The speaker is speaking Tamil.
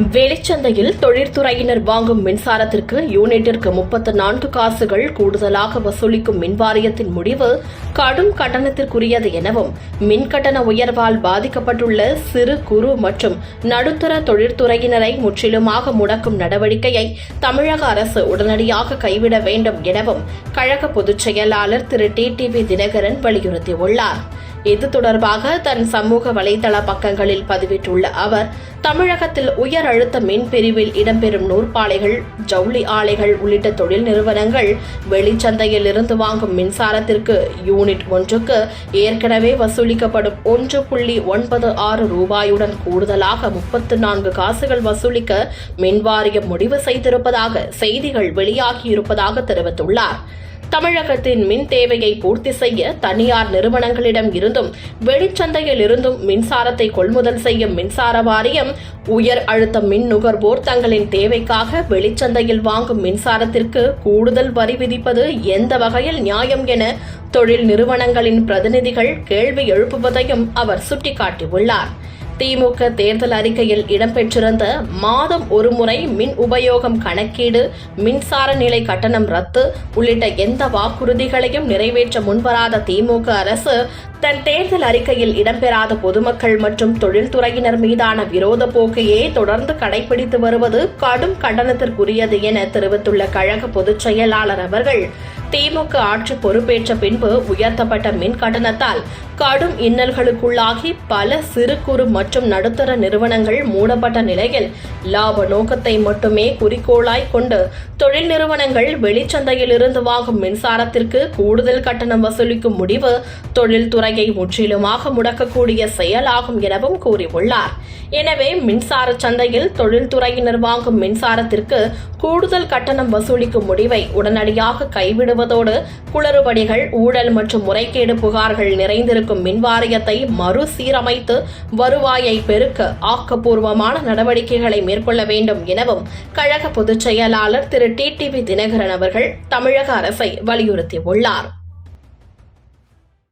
வெளிச்சந்தையில் தொழிற்துறையினர் வாங்கும் மின்சாரத்திற்கு யூனிட்டிற்கு முப்பத்து நான்கு காசுகள் கூடுதலாக வசூலிக்கும் மின்வாரியத்தின் முடிவு கடும் கட்டணத்திற்குரியது எனவும் மின் கட்டண உயர்வால் பாதிக்கப்பட்டுள்ள சிறு குறு மற்றும் நடுத்தர தொழிற்துறையினரை முற்றிலுமாக முடக்கும் நடவடிக்கையை தமிழக அரசு உடனடியாக கைவிட வேண்டும் எனவும் கழக பொதுச் செயலாளர் திரு டி டிவி தினகரன் வலியுறுத்தியுள்ளார். இது தொடர்பாக தன் சமூக வலைதள பக்கங்களில் பதிவிட்டுள்ள அவர் தமிழகத்தில் உயர் அழுத்த மின் பிரிவில் இடம்பெறும் நூற்பாலைகள் ஜவுளி ஆலைகள் உள்ளிட்ட தொழில் நிறுவனங்கள் வெளிச்சந்தையில் இருந்து வாங்கும் மின்சாரத்திற்கு யூனிட் ஒன்றுக்கு ஏற்கனவே வசூலிக்கப்படும் ஒன்று புள்ளி ஒன்பது ஆறு ரூபாயுடன் கூடுதலாக முப்பத்து நான்கு காசுகள் வசூலிக்க மின்வாரியம் முடிவு செய்திருப்பதாக செய்திகள் வெளியாகியிருப்பதாக தெரிவித்துள்ளார். தமிழகத்தின் மின் தேவையை பூர்த்தி செய்ய தனியார் நிறுவனங்களிடம் இருந்தும் வெளிச்சந்தையில் இருந்தும் மின்சாரத்தை கொள்முதல் செய்யும் மின்சார வாரியம் உயர் அழுத்த மின் நுகர்வோர் தங்களின் தேவைக்காக வெளிச்சந்தையில் வாங்கும் மின்சாரத்திற்கு கூடுதல் வரி விதிப்பது எந்த வகையில் நியாயம் என தொழில் நிறுவனங்களின் பிரதிநிதிகள் கேள்வி எழுப்புவதையும் அவர் சுட்டிக்காட்டியுள்ளார். திமுக தேர்தல் அறிக்கையில் இடம்பெற்றிருந்த மாதம் ஒருமுறை மின் உபயோகம் கணக்கீடு மின்சார நிலை கட்டணம் ரத்து உள்ளிட்ட எந்த வாக்குறுதிகளையும் நிறைவேற்ற முன்வராத திமுக அரசு தன் தேர்தல் அறிக்கையில் இடம்பெறாத பொதுமக்கள் மற்றும் தொழில்துறையினர் மீதான விரோத போக்கையே தொடர்ந்து கடைபிடித்து வருவது கடும் கண்டனத்திற்குரியது என தெரிவித்துள்ள கழக பொதுச் செயலாளர் அவர்கள் திமுக ஆட்சி பொறுப்பேற்ற பின்பு உயர்த்தப்பட்ட மின் கட்டணத்தால் கடும் இன்னல்களுக்குள்ளாகி பல சிறு குறு மற்றும் நடுத்தர நிறுவனங்கள் மூடப்பட்ட நிலையில் லாப நோக்கத்தை மட்டுமே குறிக்கோளாய் கொண்டு தொழில் நிறுவனங்கள் வெளிச்சந்தையில் இருந்து வாங்கும் மின்சாரத்திற்கு கூடுதல் கட்டணம் வசூலிக்கும் முடிவு தொழில்துறையை முற்றிலுமாக முடக்கக்கூடிய செயலாகும் எனவும் கூறியுள்ளார். எனவே மின்சார சந்தையில் தொழில்துறையினர் வாங்கும் மின்சாரத்திற்கு கூடுதல் கட்டணம் வசூலிக்கும் முடிவை உடனடியாக வருவதோடு குளறுபடிகள் ஊழல் மற்றும் முறைகேடு புகார்கள் நிறைந்திருக்கும் மின்வாரியத்தை மறுசீரமைத்து வருவாயை பெருக்க ஆக்கப்பூர்வமான நடவடிக்கைகளை மேற்கொள்ள வேண்டும் எனவும் கழக பொதுச் செயலாளர் திரு டி டிவி தினகரன் அவர்கள் தமிழக அரசை வலியுறுத்தியுள்ளார்.